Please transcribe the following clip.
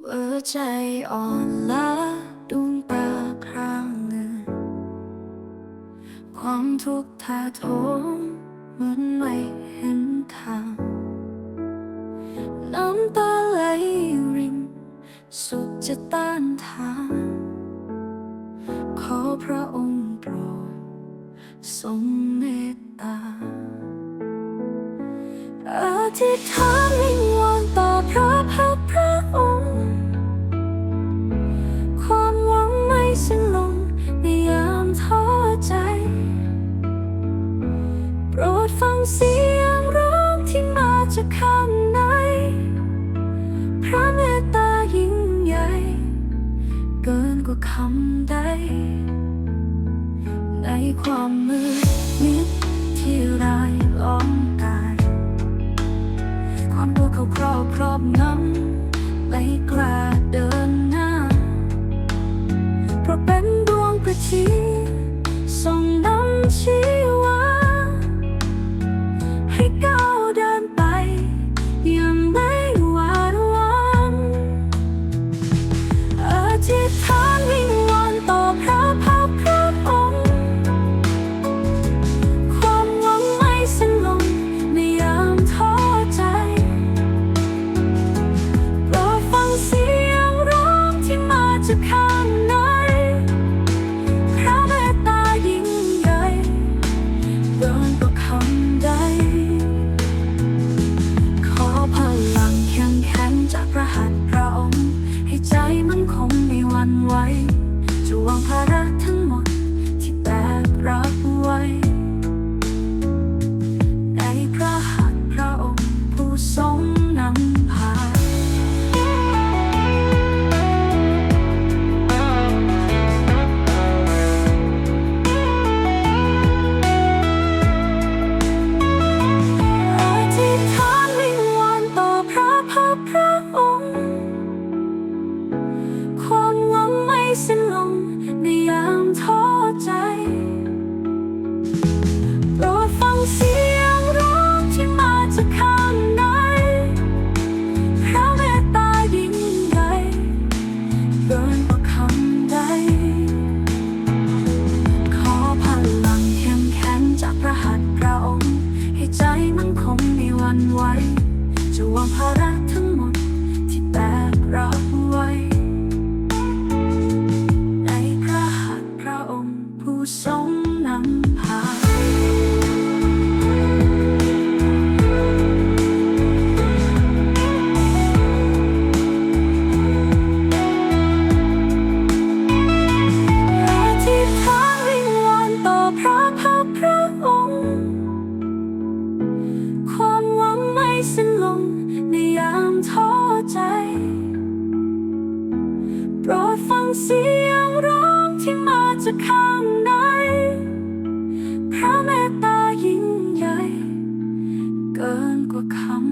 เวอใจอ่อนล้าดวงตาครางหนึ่งความทุกข์ท่าโถมเหมือนไม่เห็นทาง น้ำตาไหลรินสุดจะต้านทาน ขอพระองค์โปรดทรงเมตตาอธิษฐาน จากข้างในพระเมตตายิ่งใหญ่ เกินกว่าคำใด ในความมืดมิดที่รายล้อมกาย ความกลัวเขาครอบครอบงำไม่กล้าเดินหน้า เพราะเป็นดวงประทีส่องนำชี้ มา ทั้งหมดที่แบกรับไว้ ในพระหัตถ์พระองค์ผู้ทรงนำพาอธิษฐานวิงวอนต่อพระพักพระองค์ความวังไม่สิ้นลง ท้อใจ โปรดฟังเสียงร้องที่มาจากข้างใน พระเมตตายิ่งใหญ่ เกินกว่าคำ